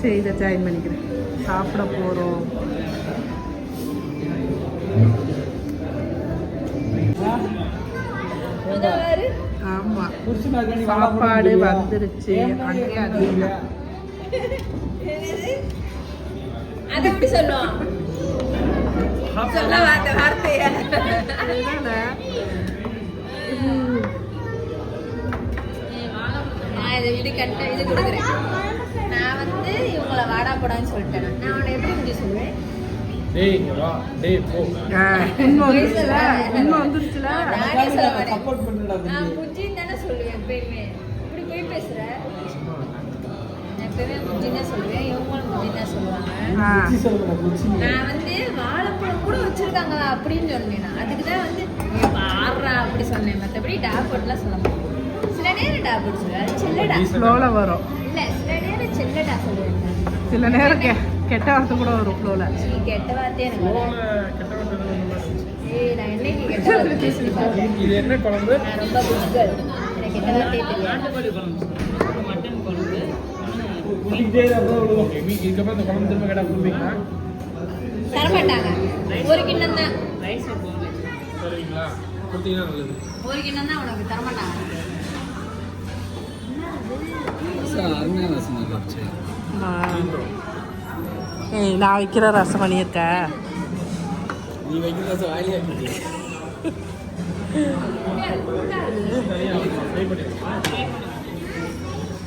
சரி இதை ஜாயின் பண்ணிக்கிறேன். சாப்பிட போகிறோம் ஆமாம் சாப்பாடு வந்துருச்சு. அங்கே அதிகம். இதை இது கட்ட இது கொடுக்குறேன். நான் வந்து இவங்கள வாடா போடான்னு சொல்லிட்டேன். நான் அவனை எப்படி இப்படி சொல்லுவேன்? டேய் இங்க வா. டேய் போ. உண்மை வந்துருச்சுல? உண்மை வந்துருச்சுல? நானே சொல்ல மாட்டேன் சப்போர்ட் பண்ணுடா நான் புஜின்னு தானே சொல்லுவேன் எப்பயுமே. இப்படி போய் பேசுற? நான் எப்பயுமே புஜின்னு சொல்லுவேன். இவங்களும் புஜின்னு தான் சொல்லுவாங்க. நான் வந்து வாழைப்பழம் கூட வச்சிருக்காங்க அப்படின்னு சொன்னேன் நான். அதுக்கு தான் வந்து நீ பாடுறா அப்படி சொன்னேன். மற்றபடி டாபோட்லாம் சொல்ல மாட்டேன். சில நேரம் டாபோட் சொல்லுவேன். செல்லடா. ஃப்ளோவில் வரும். இல்ல சில சில நேரம் கெட்ட வார்த்தை கூட வரும் ஃப்ளோவில் நீ கெட்ட வார்த்தையே எனக்கு. கெட்ட இது என்ன குழம்பு? ரொம்ப புஷ்கர் எனக்கு வார்த்தையே குளிக்கிட்டே அப்புறம் இதுக்கப்புறம் இந்த குழம்பு திரும்ப கேட்டா கொடுப்பீங்களா? தரமாட்டாங்க. ஒரு கிண்ணம் தான். சரிங்களா? கொடுத்தீங்கன்னா நல்லது. ஒரு கிண்ணம் தான் உனக்கு தரமாட்டாங்க. ஏய் நான் வைக்கிற ரசம் பண்ணியிருக்க. நீ வைக்கிறத வாயிலே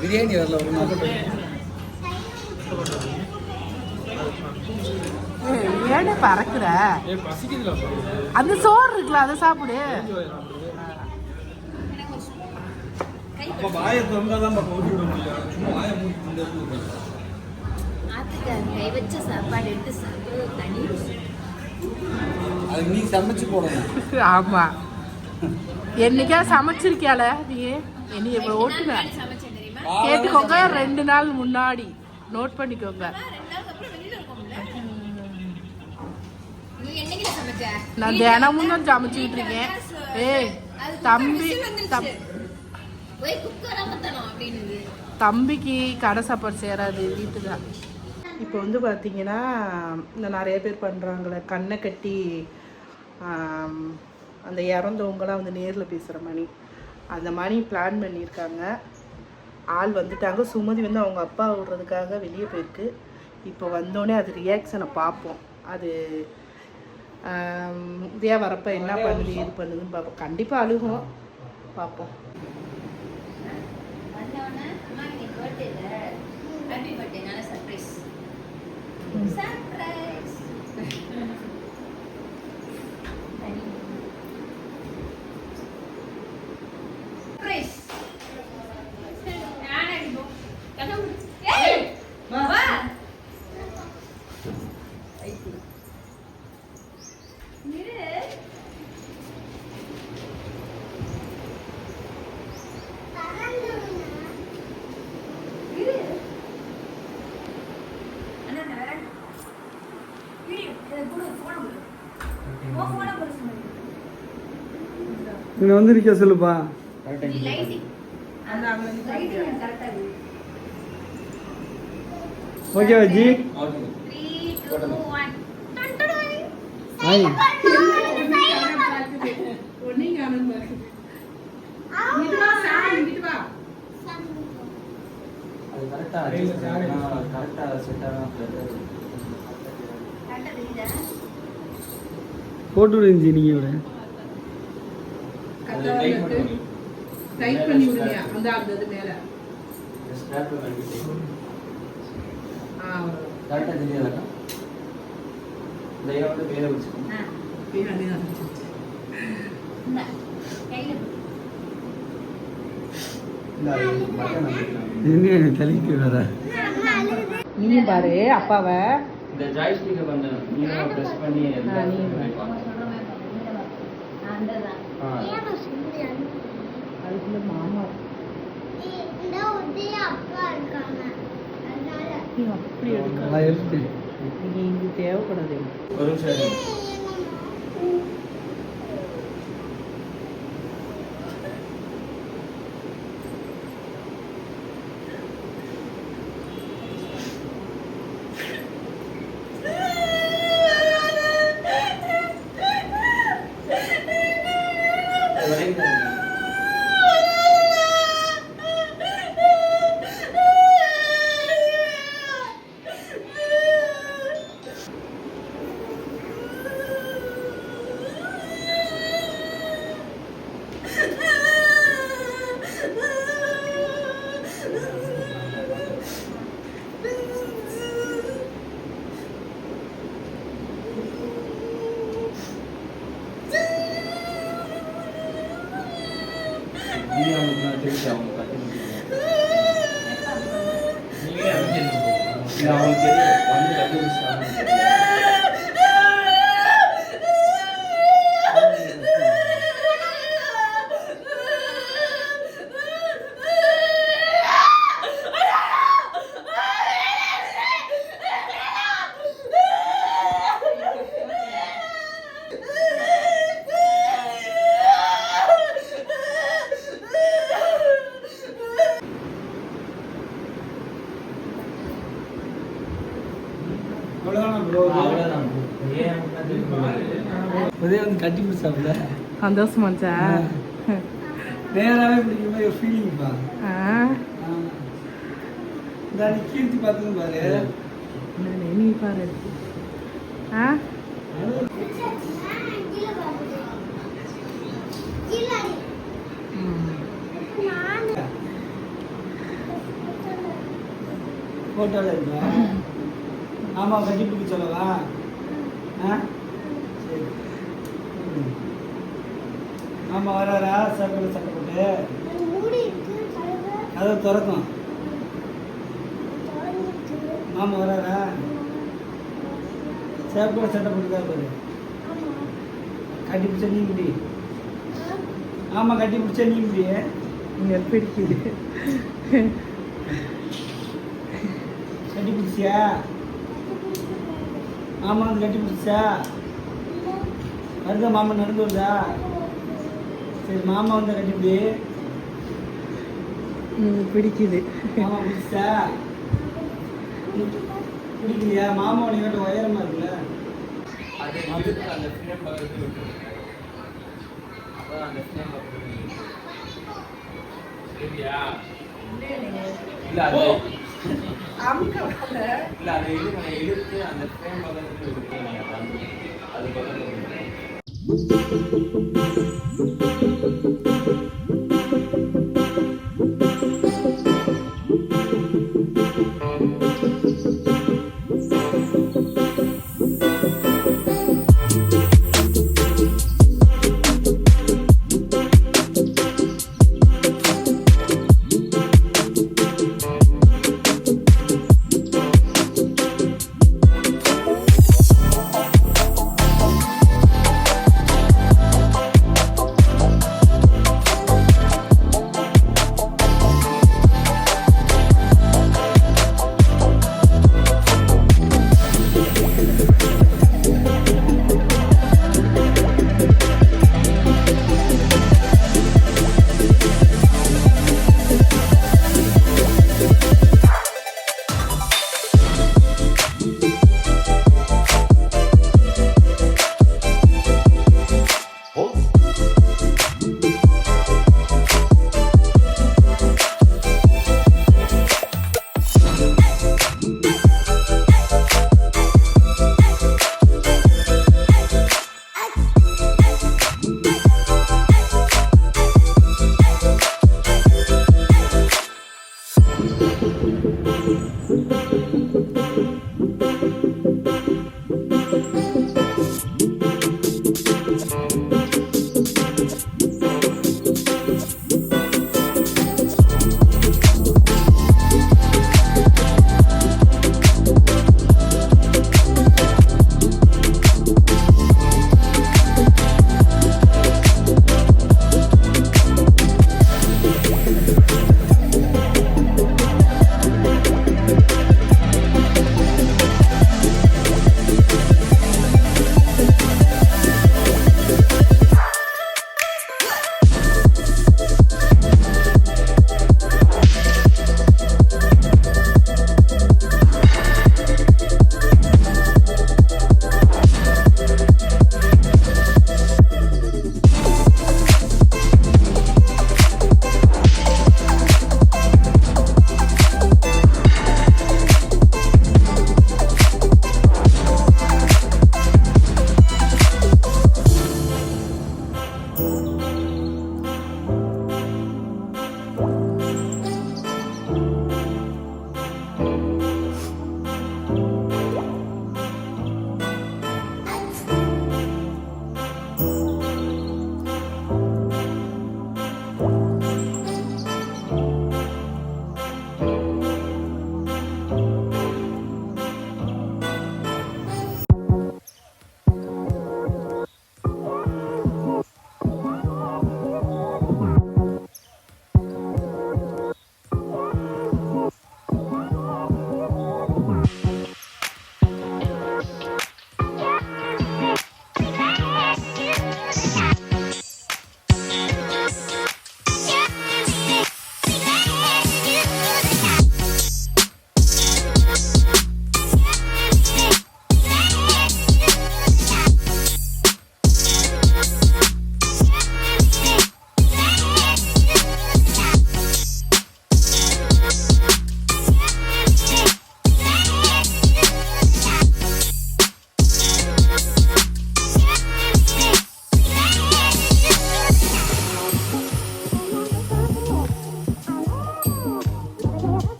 பிரியாணி வரல ஒரு ஏடே பறக்குற? அந்த சோறு இருக்குல்ல அதை சாப்பிடு. அப்ப வாயை திறந்தாதான் பக்கம் ஊட்டி விட முடியும் சும்மா வாயை மூடி இந்த கை வச்ச சாப்பாடு எடுத்து சாப்பிட்டு தனி. அது நீ சமைச்சு போடணும். ஆமா. என்னைக்கா சமைச்சிருக்கியால நீ என்னைய இப்போ தெரியுமா? கேட்டுக்கோங்க ரெண்டு நாள் முன்னாடி. நோட் பண்ணிக்கோங்க. நான் தினமும் தான் சமைச்சுக்கிட்டு இருக்கேன். ஏய் அது தம்பி தம்பிக்கு கடை சாப்பாடு சேராது வீட்டு தான் இப்போ வந்து பார்த்தீங்கன்னா இந்த நிறைய பேர் பண்ணுறாங்களே கண்ணை கட்டி அந்த இறந்தவங்களாம் வந்து நேரில் பேசுகிற மணி. அந்த மணி பிளான் பண்ணியிருக்காங்க. ஆள் வந்துட்டாங்க. சுமதி வந்து அவங்க அப்பா விடுறதுக்காக வெளியே போயிருக்கு. இப்போ வந்தோடனே அது ரியாக்ஷனை பார்ப்போம். அது இதே வரப்போ என்ன பண்ணுது இது பண்ணுதுன்னு பார்ப்போம். கண்டிப்பாக அழுகும். பார்ப்போம். கரெக்டாக கரெக்டாக செட் ஆகும் correct ஆ தெரியுதா? போட்டு விடுங்க ஜி நீங்கள் விட டைட் பண்ணி விடுங்க அந்த அந்த இது மேலே வந்து வேலை வச்சுக்கோங்க பட்டன் அமைக்கலாம். என்ன வர நீ பாரு அப்பாவை இந்த ஜாய்ஸ்டிக்கை கொஞ்சம் நீங்க ப்ரெஸ் பண்ணி ஆ, நீ அவங்க சொல்ற மாதிரி பாரு, இந்த பாரு. ஆ, அந்ததான். ஆ அதுக்குள்ள மாமா. அப்படி எடுக்க தேவைப்படாது. எனக்கு. ஒரு நிமிஷம் இருங்க. பிடிச்சி அவங்க கட்டி நீங்களே அமைச்சிருக்கோம் இல்லை அவங்களுக்கு தெரியும் வந்து கட்டி பிடிச்சாங்க அவ்வளோதான் ப்ரோ அவ்வளோதான் ஏன் உதய வந்து கட்டி பிடிச்சாப்புல? சந்தோஷமாச்சா நேராகவே பிடிக்கிற மாதிரி ஒரு ஃபீலிங்ப்பா ஆ. இந்த கீர்த்தி பார்த்தது பாரு. நீ பாரு. ஆ? ம். ஃபோட்டோவில் இருக்கா? ஆமாம் கட்டி பிடிக்க சொல்லவா? ஆ? சரி. ஆமாம் வராரா? சர்க்கரை சட்டை போட்டு. கதவை திறக்கும் மாமா வராரா? சேப்போட சட்டை போட்டு தான் பாரு. கட்டி பிடிச்சா நீ முடி ஆமாம் கட்டி பிடிச்சா நீ முடி இங்க பிடிக்குது கட்டி பிடிச்சியா? ஆமாம் அது கட்டி பிடிச்சா? வருதா மாமா நடந்து வருதா? சரி மாமா வந்து கட்டி பிடி. ம், பிடிக்குது. மாமா பிடிச்சா? பிடிக்கலையா? மாமா உனக்கு உயரமா இருக்குல்ல? இல்ல அது இல்ல அதை இது இழுத்து அந்த ஃப்ரேம் அது